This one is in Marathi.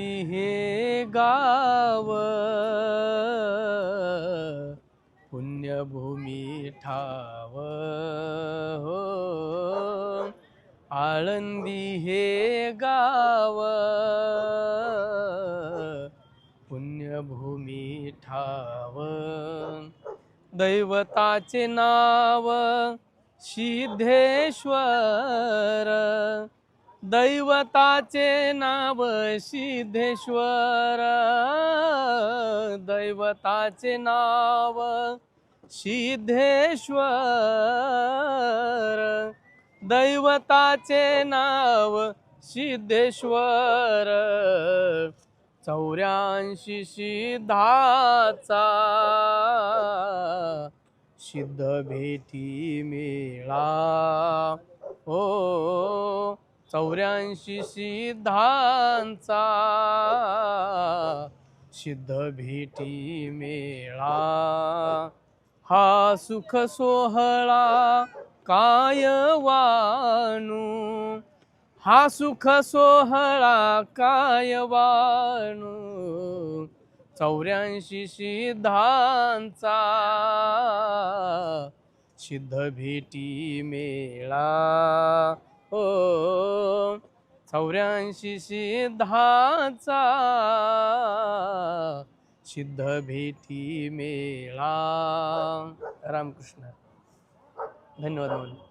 आळंदी हे गाव. पुण्यभूमी ठाव. हो. आळंदी हे गाव. पुण्यभूमी ठाव. दैवताचे नाव सिद्धेश्वर. दैवताचे नाव सिद्धेश्वर. दैवताचे नाव सिद्धेश्वर. दैवताचे नाव सिद्धेश्वर. चौऱ्याऐंशी सिद्धाचा सिद्ध भेटी मेळा. हो. चौऱ्याऐंशी सिद्धांचा सिद्ध भेटी मेळा. हा सुख सोहळा काय वाणू? हा सुख सोहळा काय वाणू? चौऱ्याऐंशी सिद्धांचा सिद्ध भेटी मेळा. हो चौऱ्याऐंशी सिद्धाचा सिद्ध भेटी मेळा. रामकृष्ण. धन्यवाद मौली